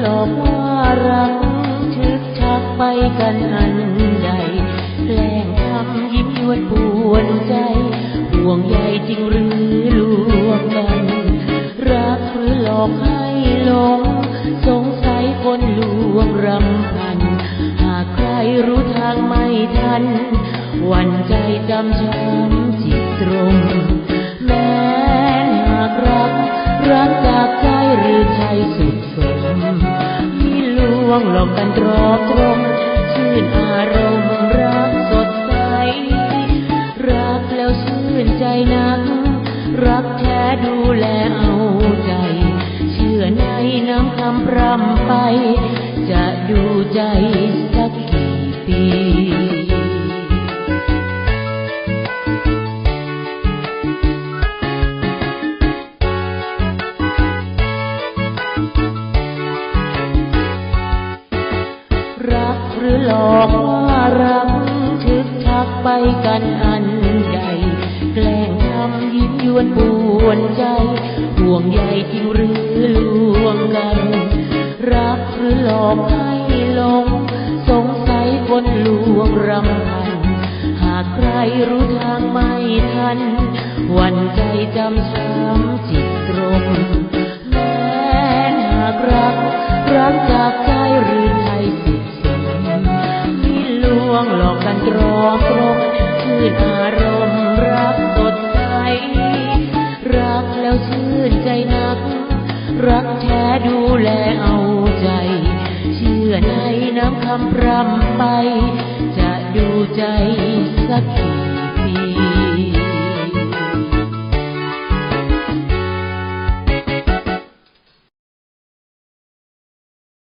หลอกว่ารักทึกชักไปกันอันใดแกล้งทำยิ้มยวนปวนใจ ห่วงใยจริงหรือลวงกัน รักหรือหลอกให้หลง สงสัยคนลวงรำพัน หากใครรู้ทางไม่ทัน วันใจจำช้ำจิตตรงแม้หากรักรักจากใจหรือใจสุดเฟิ วงหลอกกันตรอกตรงชื่นอารมณ์รักสดใส รักแล้วชื่นใจนัก รักแท้ดูแลเอาใจ เชื่อในน้ำคำพรำไป จะดูใจสักกี่ปี รักหรือหลอกว่ารักทึกทักไปกันอันใด แกล้งทำยิ้มยวนปวนใจ ห่วงใยจริงหรือลวงกัน รักหรือหลอกให้หลง สงสัยคนลวงรำพัน หากใครรู้ทางไม่ทัน วันใจจำช้ำจิตตรง ชื่นอารมณ์รักสดใส รักแล้วชื่นใจนัก รักแท้ดูแลเอาใจ เชื่อในน้ำคำพรำไป จะดูใจสักที